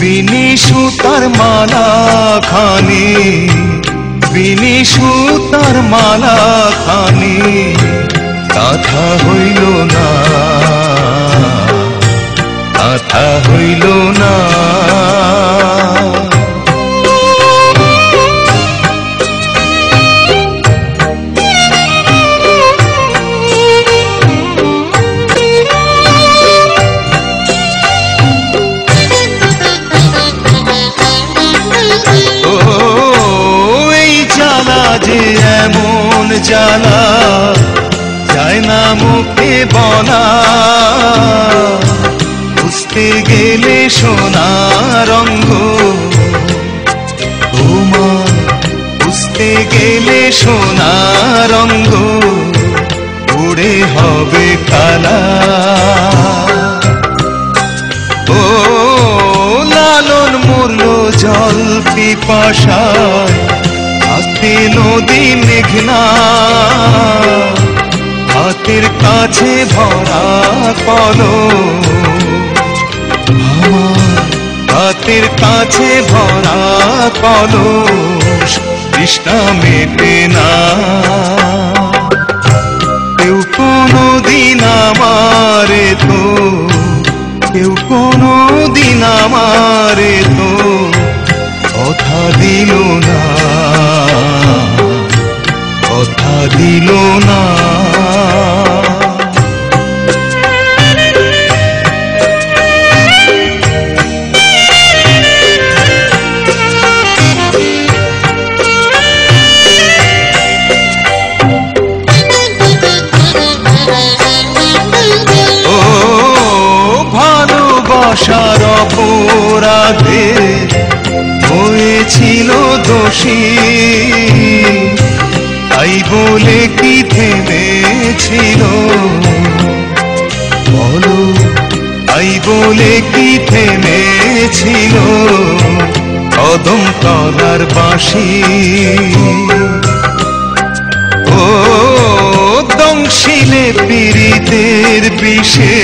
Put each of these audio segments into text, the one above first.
বিনি সুতার মালা খানি বিনি সুতার মালা খানি কথা হইল না কথা হইল না। যে এমন জ্বালা, যায় না মুখে বলা বুঝতে গেলে সোনা রঙ্গ। বুঝতে গেলে সোনা রঙ্গ। উড়ে হবে কালা। ও লালন মূল্য জল পিপাসায় হাতে নদী মেঘনা। হাতের কাছে ভরা কলো হাতের কাছে ভরা কলস তৃষ্ণা মেটে না। কেউ কোনো দিন আমারে তো কেউ কোনো দিন আমারে তো কথা দিল না। দিল না। ভালোবাসার অপরাধে হয়েছিল দোষী। তাই বলে কি থেমেছিল? বলো, তাই বলে কি থেমেছিল? কদম তলার বাঁশি। ও দংশিলে পীড়িতের বিষে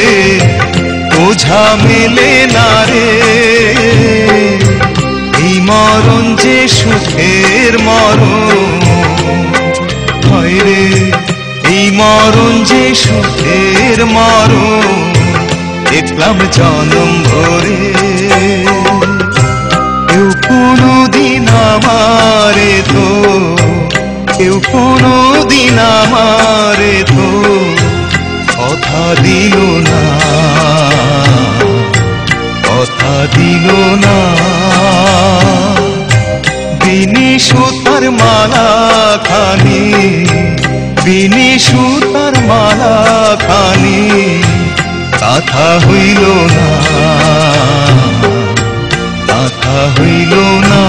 ওঝা মেলে না রে। মরণ যে সুখের মরণ রে, এই মরণ যে সুখের মরণ, দেখলাম জনম ভরে। কেউ কোনো দিন আমারে তো, কেউ কোনো দিন আমারে তো কথা দিল না, কথা দিল না। বিনি সুতার মালা খানি বিনি সুতার মালা খানি কথা হইল না কথা হইল না।